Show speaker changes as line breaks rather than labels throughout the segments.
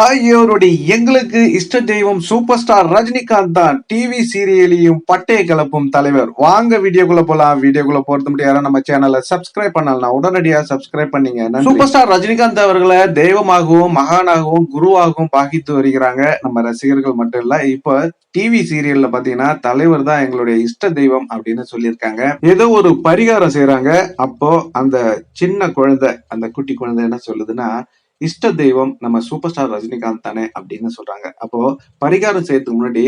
ஆகியோருடைய எங்களுக்கு இஷ்ட தெய்வம் சூப்பர் ஸ்டார் ரஜினிகாந்த் தான். டிவி சீரியலையும் பட்டைய கலப்பும் தலைவர். வாங்க வீடியோக்குள்ள போலாம். வீடியோக்குள்ள போறது முடியாது நம்ம சேனலை சப்ஸ்கிரைப் பண்ணலாம் உடனடியா சப்ஸ்கிரைப் பண்ணீங்க. சூப்பர் ஸ்டார் ரஜினிகாந்த் அவர்களை தெய்வமாகவும் மகானாகவும் குருவாகவும் பாகித்து வருகிறாங்க. நம்ம ரசிகர்கள் மட்டும் இல்ல இப்ப டிவி சீரியல்ல பாத்தீங்கன்னா தலைவர் தான் எங்களுடைய இஷ்ட தெய்வம் அப்படின்னு சொல்லியிருக்காங்க. ஏதோ ஒரு பரிகாரம் செய்யறாங்க அப்போ அந்த சின்ன குழந்தை அந்த குட்டி குழந்தை என்ன சொல்லுதுன்னா இஷ்ட தெய்வம் நம்ம சூப்பர் ஸ்டார் ரஜினிகாந்த் தானே அப்படின்னு சொல்றாங்க. அப்போ பரிகாரம் செய்யறதுக்கு முன்னாடி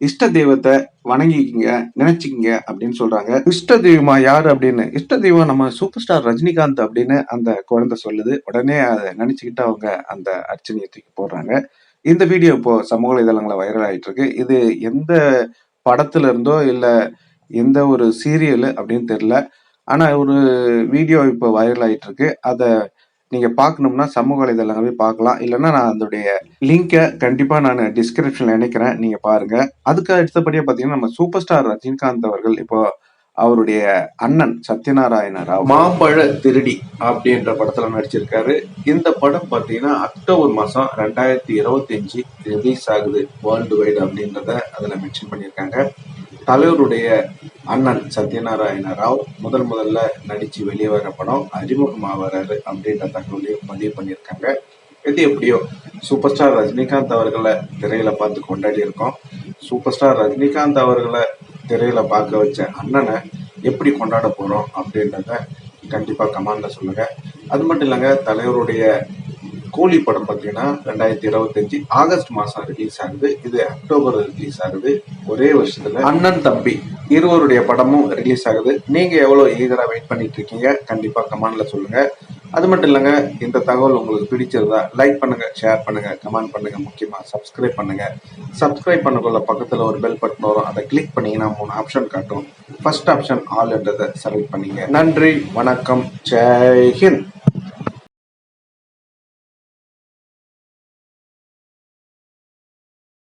இஷ்ட தெய்வத்தை வணங்கிக்கிங்க நினைச்சுக்கிங்க அப்படின்னு சொல்றாங்க. இஷ்ட தெய்வமா யாரு அப்படின்னு? இஷ்ட தெய்வம் நம்ம சூப்பர் ஸ்டார் ரஜினிகாந்த் அப்படின்னு அந்த குழந்தை சொல்லுது. உடனே அதை நினைச்சுக்கிட்டு அவங்க அந்த அர்ச்சனையை தூக்கி போடுறாங்க. இந்த வீடியோ இப்போ சமூக இதழங்களை வைரல் ஆயிட்டு இருக்கு இது எந்த படத்துல இருந்தோ இல்ல எந்த ஒரு சீரியல் அப்படின்னு தெரியல. ஆனா ஒரு வீடியோ இப்போ வைரல் ஆயிட்டு இருக்கு அதை நீங்கள் பார்க்கணும்னா சமூக வலைதளங்களே பார்க்கலாம் இல்லைன்னா நான் அதோடைய லிங்கை கண்டிப்பாக நான் டிஸ்கிரிப்ஷனில் இணைக்கிறேன். நீங்கள் பாருங்கள் அதுக்கு அடுத்தபடியாக பார்த்தீங்கன்னா நம்ம சூப்பர் ஸ்டார் ரஜினிகாந்த் அவர்கள் இப்போ அவருடைய அண்ணன் சத்யநாராயண ராவ். மாம்பழ திருடி அப்படின்ற படத்துல நடிச்சிருக்காரு. இந்த படம் பார்த்தீங்கன்னா அக்டோபர் மாசம் ரெண்டாயிரத்தி இருபத்தி அஞ்சு ரிலீஸ் ஆகுது வேர்ல்டு வைடு அப்படின்றத அதில் மென்ஷன் பண்ணியிருக்காங்க. தலைவருடைய அண்ணன் சத்யநாராயண ராவ் முதல் முதல்ல நடித்து வெளியே வர படம் அறிமுகமாகிறாரு அப்படின்ற தகவலையும் பதிவு பண்ணியிருக்காங்க. எது எப்படியோ சூப்பர் ஸ்டார் ரஜினிகாந்த் அவர்களை திரையில பார்த்து கொண்டாடி இருக்கோம். சூப்பர் ஸ்டார் ரஜினிகாந்த் அவர்களை திரையில பார்க்க வச்ச அண்ணனை எப்படி கொண்டாட போறோம் அப்படின்றத கண்டிப்பா கமெண்ட்ல சொல்லுங்க. அது மட்டும் இல்லைங்க தலைவருடைய கூலி படம் பார்த்தீங்கன்னா ரெண்டாயிரத்தி இருபத்தஞ்சு ஆகஸ்ட் மாசம் ரிலீஸ் ஆகுது இது அக்டோபர் ரிலீஸ் ஆகுது ஒரே வருஷத்துல அண்ணன் தம்பி இருவருடைய படமும் ரிலீஸ் ஆகுது. நீங்க எவ்வளவு ஈகரா வெயிட் பண்ணிட்டு இருக்கீங்க? கண்டிப்பா கமெண்ட்ல சொல்லுங்க. அது மட்டும் இல்லைங்க இந்த தகவல் உங்களுக்கு பிடிச்சிருந்தா லைக் பண்ணுங்க ஷேர் பண்ணுங்க கமெண்ட் பண்ணுங்க முக்கியமா சப்ஸ்கிரைப் பண்ணுங்க. சப்ஸ்கிரைப் பண்ணக்குள்ள பக்கத்துல ஒரு பெல் பட்டன் வரும். அதை கிளிக் பண்ணீங்கன்னா மூணு ஆப்ஷன் காட்டும். ஃபர்ஸ்ட் ஆப்ஷன் ஆல் என்றதை செலக்ட் பண்ணீங்க. நன்றி வணக்கம் ஜெய்ஹிந்த்